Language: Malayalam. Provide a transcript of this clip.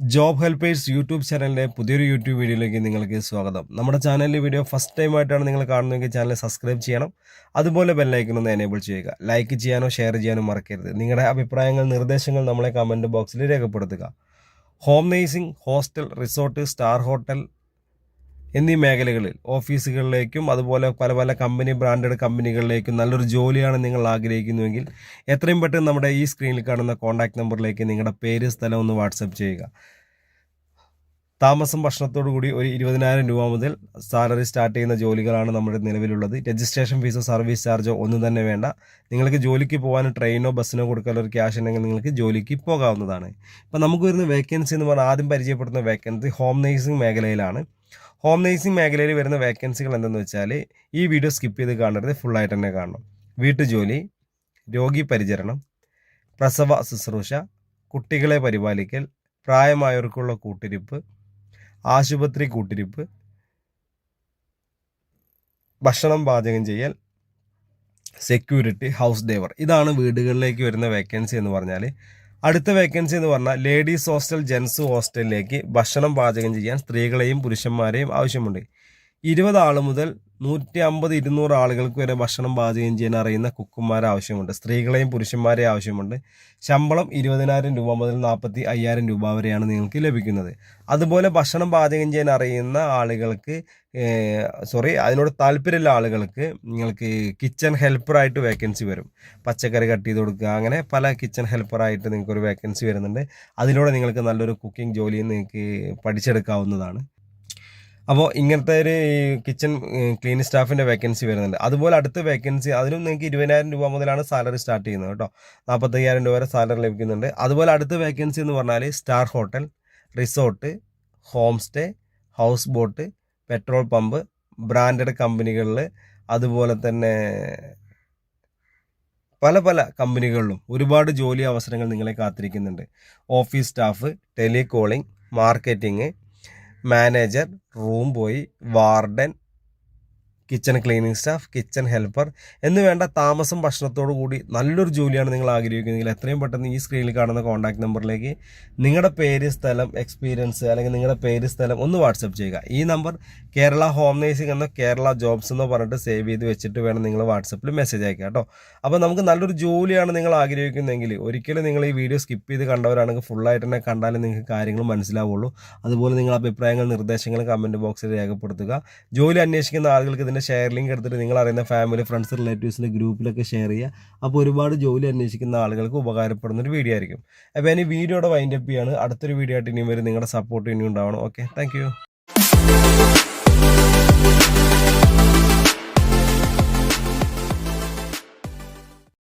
ജോബ് ഹെൽപ്പേഴ്സ് യൂട്യൂബ് ചാനലിന്റെ പുതിയൊരു യൂട്യൂബ് വീഡിയോയിലേക്ക് നിങ്ങൾക്ക് സ്വാഗതം. നമ്മുടെ ചാനലിലെ വീഡിയോ ഫസ്റ്റ് ടൈം ആയിട്ടാണ് നിങ്ങൾ കാണുന്നതെങ്കിൽ ചാനൽ സബ്സ്ക്രൈബ് ചെയ്യണം. അതുപോലെ ബെല്ലൈക്കൺ ഒന്ന് എനേബിൾ ചെയ്യുക. ലൈക്ക് ചെയ്യാനോ ഷെയർ ചെയ്യാനോ മറക്കരുത്. നിങ്ങളുടെ അഭിപ്രായങ്ങൾ നിർദ്ദേശങ്ങൾ നമ്മളെ കമന്റ് ബോക്സിൽ രേഖപ്പെടുത്തുക. Home nursing hostel resort star hotel എന്നീ മേഖലകളിൽ ഓഫീസുകളിലേക്കും അതുപോലെ പല പല കമ്പനി ബ്രാൻഡഡ് കമ്പനികളിലേക്കും നല്ലൊരു ജോലിയാണ് നിങ്ങൾ ആഗ്രഹിക്കുന്നുവെങ്കിൽ എത്രയും പെട്ടെന്ന് നമ്മുടെ ഈ സ്ക്രീനിൽ കാണുന്ന കോൺടാക്ട് നമ്പറിലേക്ക് നിങ്ങളുടെ പേര് സ്ഥലം ഒന്ന് വാട്സപ്പ് ചെയ്യുക. താമസം ഭക്ഷണത്തോടു കൂടി ഒരു ഇരുപതിനായിരം രൂപ മുതൽ സാലറി സ്റ്റാർട്ട് ചെയ്യുന്ന ജോലികളാണ് നമ്മുടെ നിലവിലുള്ളത്. രജിസ്ട്രേഷൻ ഫീസോ സർവീസ് ചാർജോ ഒന്നും തന്നെ വേണ്ട. നിങ്ങൾക്ക് ജോലിക്ക് പോകാൻ ട്രെയിനോ ബസ്സിനോ കൊടുക്കാനുള്ള ഒരു ക്യാഷ് ഉണ്ടെങ്കിൽ നിങ്ങൾക്ക് ജോലിക്ക് പോകാവുന്നതാണ്. ഇപ്പം നമുക്ക് വരുന്ന വേക്കൻസി എന്ന് പറഞ്ഞാൽ ആദ്യം പരിചയപ്പെടുന്ന വേക്കൻസി ഹോം നേഴ്സിംഗ് മേഖലയിലാണ്. ഹോം നേഴ്സിംഗ് മേഖലയിൽ വരുന്ന വേക്കൻസികൾ എന്തെന്ന് വെച്ചാൽ ഈ വീഡിയോ സ്കിപ്പ് ചെയ്ത് കാണരുത് ഫുള്ളായിട്ട് തന്നെ കാണണം. വീട്ടുജോലി രോഗി പരിചരണം പ്രസവ ശുശ്രൂഷ കുട്ടികളെ പരിപാലിക്കൽ പ്രായമായവർക്കുള്ള കൂട്ടിരിപ്പ് ആശുപത്രി കൂട്ടിരിപ്പ് ഭക്ഷണം പാചകം ചെയ്യൽ സെക്യൂരിറ്റി ഹൗസ് ഡേവർ ഇതാണ് വീടുകളിലേക്ക് വരുന്ന വേക്കൻസി എന്ന് പറഞ്ഞാൽ അടുത്ത വേക്കൻസി എന്ന് പറഞ്ഞാൽ ലേഡീസ് ഹോസ്റ്റൽ ജെൻസ് ഹോസ്റ്റലിലേക്ക് ഭക്ഷണം പാചകം ചെയ്യാൻ സ്ത്രീകളെയും പുരുഷന്മാരെയും ആവശ്യമുണ്ട്. ഇരുപത് ആൾ മുതൽ നൂറ്റി അമ്പത് ഇരുന്നൂറ് ആളുകൾക്ക് വരെ ഭക്ഷണം പാചകം ചെയ്യാൻ അറിയുന്ന കുക്കുമാരെ ആവശ്യമുണ്ട്. സ്ത്രീകളെയും പുരുഷന്മാരെയും ആവശ്യമുണ്ട്. ശമ്പളം ഇരുപതിനായിരം രൂപ മുതൽ നാൽപ്പത്തി അയ്യായിരം രൂപ വരെയാണ് നിങ്ങൾക്ക് ലഭിക്കുന്നത്. അതുപോലെ ഭക്ഷണം പാചകം ചെയ്യാൻ അറിയുന്ന ആളുകൾക്ക് സോറി അതിനോട് താല്പര്യമുള്ള ആളുകൾക്ക് നിങ്ങൾക്ക് കിച്ചൺ ഹെൽപ്പറായിട്ട് വേക്കൻസി വരും. പച്ചക്കറി കട്ട് ചെയ്ത് കൊടുക്കുക അങ്ങനെ പല കിച്ചൺ ഹെൽപ്പറായിട്ട് നിങ്ങൾക്കൊരു വേക്കൻസി വരുന്നുണ്ട്. അതിലൂടെ നിങ്ങൾക്ക് നല്ലൊരു കുക്കിംഗ് ജോലിയും നിങ്ങൾക്ക് പഠിച്ചെടുക്കാവുന്നതാണ്. അപ്പോൾ ഇങ്ങനത്തെ ഒരു കിച്ചൺ ക്ലീനിങ് സ്റ്റാഫിന്റെ വേക്കൻസി വരുന്നുണ്ട്. അതുപോലെ അടുത്ത വേക്കൻസി അതിലും നിങ്ങൾക്ക് ഇരുപതിനായിരം രൂപ മുതലാണ് സാലറി സ്റ്റാർട്ട് ചെയ്യുന്നത് കേട്ടോ. നാൽപ്പത്തയ്യായിരം രൂപ വരെ സാലറി ലഭിക്കുന്നുണ്ട്. അതുപോലെ അടുത്ത വേക്കൻസി എന്ന് പറഞ്ഞാൽ star hotel resort home stay house boat petrol pump branded കമ്പനികളിൽ അതുപോലെ തന്നെ പല പല കമ്പനികളിലും ഒരുപാട് ജോലി അവസരങ്ങൾ നിങ്ങളെ കാത്തിരിക്കുന്നുണ്ട്. Office staff telecalling marketing manager room boy warden kitchen cleaning staff kitchen helper എന്ന് വേണ്ട താമസം ഭക്ഷണത്തോടു കൂടി നല്ലൊരു ജോലിയാണ് നിങ്ങൾ ആഗ്രഹിക്കുന്നതെങ്കിൽ എത്രയും പെട്ടെന്ന് ഈ സ്ക്രീനിൽ കാണുന്ന കോൺടാക്ട് നമ്പറിലേക്ക് നിങ്ങളുടെ പേര് സ്ഥലം എക്സ്പീരിയൻസ് അല്ലെങ്കിൽ നിങ്ങളുടെ പേര് സ്ഥലം ഒന്ന് വാട്സപ്പ് ചെയ്യുക. ഈ നമ്പർ കേരള ഹോം നേഴ്സിംഗ് എന്നോ കേരള ജോബ്സ് എന്നോ പറഞ്ഞിട്ട് സേവ് ചെയ്ത് വെച്ചിട്ട് വേണം നിങ്ങൾ വാട്സപ്പിൽ മെസ്സേജ് അയക്കുക കേട്ടോ. അപ്പോൾ നമുക്ക് നല്ലൊരു ജോലിയാണ് നിങ്ങൾ ആഗ്രഹിക്കുന്നതെങ്കിൽ ഒരിക്കലും നിങ്ങൾ ഈ വീഡിയോ സ്കിപ്പ് ചെയ്ത് കണ്ടവരാണെങ്കിൽ ഫുള്ളായിട്ട് തന്നെ കണ്ടാലേ നിങ്ങൾക്ക് കാര്യങ്ങൾ മനസ്സിലാവുള്ളൂ. അതുപോലെ നിങ്ങൾ അഭിപ്രായങ്ങൾ നിർദ്ദേശങ്ങൾ കമന്റ് ബോക്സിൽ രേഖപ്പെടുത്തുക. ജോലി അന്വേഷിക്കുന്ന ആളുകൾക്ക് ഇതിന്റെ ഷെയർ ലിങ്ക് എടുത്തിട്ട് നിങ്ങൾ അറിയുന്ന ഫാമിലി ഫ്രണ്ട്സ് റിലേറ്റീവ്സിന്റെ ഗ്രൂപ്പിലൊക്കെ ഷെയർ ചെയ്യുക. അപ്പോൾ ഒരുപാട് ജോലി അന്വേഷിക്കുന്ന ആളുകൾക്ക് ഉപകാരപ്പെടുന്ന ഒരു വീഡിയോ ആയിരിക്കും. അപ്പോൾ ഇനി വീഡിയോയുടെ വൈൻഡപ്പ് ചെയ്യാണ്. അടുത്തൊരു വീഡിയോ ആയിട്ട് ഇനിയും വരും. നിങ്ങളുടെ സപ്പോർട്ട് ഇനിയും ഉണ്ടാവണം. Okay thank